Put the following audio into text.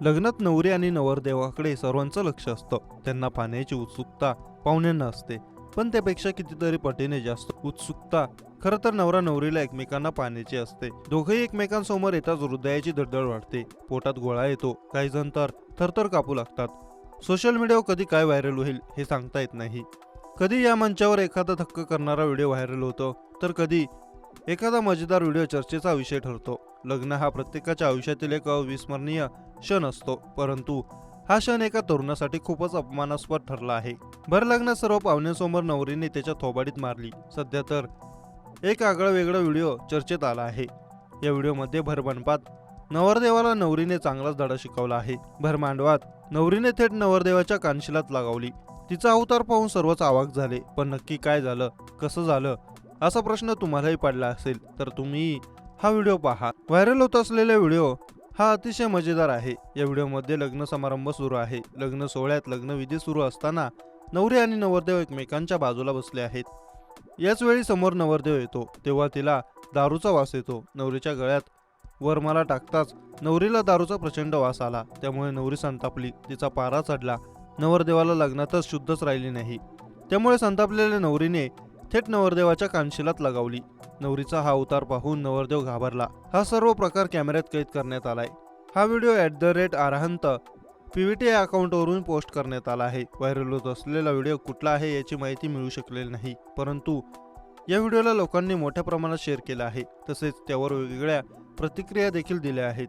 लग्नात नवरी आणि नवरदेवाकडे सर्वांचं लक्ष असतं. त्यांना पाहण्याची उत्सुकता पाहुण्यांना असते. पण त्यापेक्षा कितीतरी पटीने जास्त उत्सुकता. खरं तर नवरा नवरीला एकमेकांना पाहण्याची असते. दोघेही एकमेकांसमोर येताच हृदयाची धडधड वाढते. पोटात गोळा येतो. काही जण तर थरथर कापू लागतात. सोशल मीडियावर कधी काय व्हायरल होईल हे सांगता येत नाही. कधी या मंचावर एखादा धक्क करणारा व्हिडिओ व्हायरल होतो तर कधी एखादा मजेदार व्हिडिओ चर्चेचा विषय ठरतो. लग्न हा प्रत्येकाच्या आयुष्यातील एक अविस्मरणीय क्षण असतो परंतु हा क्षण एका तरुणासाठी खूपच अपमानास्पद ठरला आहे. भर लग्न सर्व पाहुण्यांसमोर नवरीने त्याच्या थोबाडीत मारली. सध्या तर एक आगळं वेगळं व्हिडिओ चर्चेत आला आहे. या व्हिडिओमध्ये भर मंडपात नवरदेवाला नवरीने चांगलाच धडा शिकवला आहे. भर मांडवात नवरीने थेट नवरदेवाच्या कानशिलात लगावली. तिचा अवतार पाहून सर्वच आवाक झाले. पण नक्की काय झालं? कसं झालं? असा प्रश्न तुम्हालाही पडला असेल तर तुम्ही हा व्हिडिओ पहा. व्हायरल होत असलेला व्हिडिओ हा अतिशय मजेदार आहे. या व्हिडिओमध्ये लग्न समारंभ सुरू आहे. लग्न सोहळ्यात लग्न विधी सुरू असताना नवरी आणि नवरदेव एकमेकांच्या बाजूला बसले आहेत. याच वेळी समोर नवरदेव येतो. तेव्हा तिला दारूचा वास येतो. नवरीच्या गळ्यात वरमाला टाकताच नवरीला दारूचा प्रचंड वास आला. त्यामुळे नवरी संतापली. तिचा पारा चढला. नवरदेवाला लग्नातच शुद्धच राहिली नाही. त्यामुळे संतापलेल्या नवरीने थेट नवरदेवाच्या कानशिलात लगावली. नवरीचा हा अवतार पाहून नवरदेव घाबरला. हा सर्व प्रकार कॅमेऱ्यात कैद करण्यात आलाय. हा video at the rate Arahant PVT या अकाउंटवरून पोस्ट करण्यात आला आहे. व्हायरल होत असलेला व्हिडिओ कुठला आहे याची माहिती मिळू शकलेली नाही. परंतु या व्हिडिओला लोकांनी मोठ्या प्रमाणात शेअर केला आहे. तसेच त्यावर वेगवेगळ्या प्रतिक्रिया देखील दिल्या आहेत.